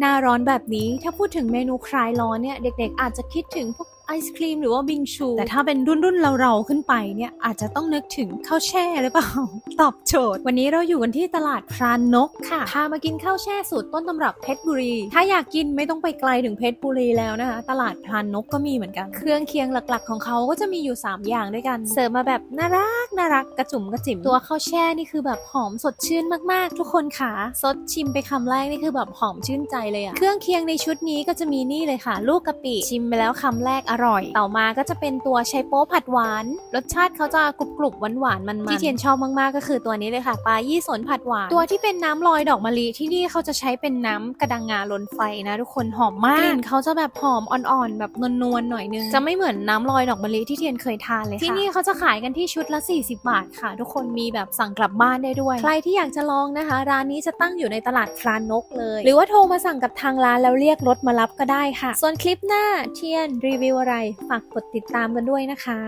หน้าร้อนแบบนี้ถ้าพูดถึงเมนูคลายร้อนเนี่ยเด็กๆ อาจจะคิดถึงพวก ไอศครีมหรือว่าบิงชู แต่ถ้าเป็นรุ่นรุ่นๆเราๆขึ้นไปเนี่ยอาจจะต้องนึกถึงข้าวแช่หรือเปล่า ตอบโจทย์ วันนี้เราอยู่กันที่ตลาดพรานนกค่ะ พามากินข้าวแช่สูตรต้นตำรับเพชรบุรี ถ้าอยากกินไม่ต้องไปไกลถึงเพชรบุรีแล้วนะคะ ตลาดพรานนกก็มีเหมือนกัน เครื่องเคียงหลักๆ ของเขาก็จะมีอยู่ 3 อย่างด้วยกัน เสิร์ฟมาแบบน่ารักน่ารักกระจุ่มกระจิ๋มตัวข้าวแช่นี่คือแบบหอมสดชื่นมากๆ ทุกคนค่ะซดชิมไปคำแรกนี่คือแบบหอมชื่นใจเลยอะเครื่องเคียงในชุดนี้ก็จะมีนี่เลยค่ะ ลูกกะปิชิมไปแล้วคำแรกอร่อย ต่อมาก็จะเป็นตัวไชโป๊ผัดหวาน รสชาติเขาจะกรุบกรุบหวานหวานๆมันๆที่เทียนชอบมากๆก็คือตัวนี้เลยค่ะปลายี่สนผัดหวาน ตัวที่เป็นน้ำลอยดอกมะลิที่นี่เขาจะใช้เป็นน้ำกระดังงาลนไฟนะทุกคนหอมมากกลิ่นเขาจะแบบหอมอ่อนๆแบบนวลๆหน่อยนึงจะไม่เหมือนน้ำลอยดอกมะลิที่เทียนเคยทานเลยค่ะที่นี่เขาจะขายกันที่ชุดละ 40 บาทค่ะ ทุกคนมีแบบสั่งกลับบ้านได้ด้วย ใครที่อยากจะลองนะคะ ร้านนี้จะตั้งอยู่ในตลาดพรานนกเลย หรือว่าโทรมาสั่งกับทางร้านแล้วเรียกรถมารับก็ได้ค่ะ ส่วนคลิปหน้าเทียนรีวิวอะไร ฝากกดติดตามกันด้วยนะคะ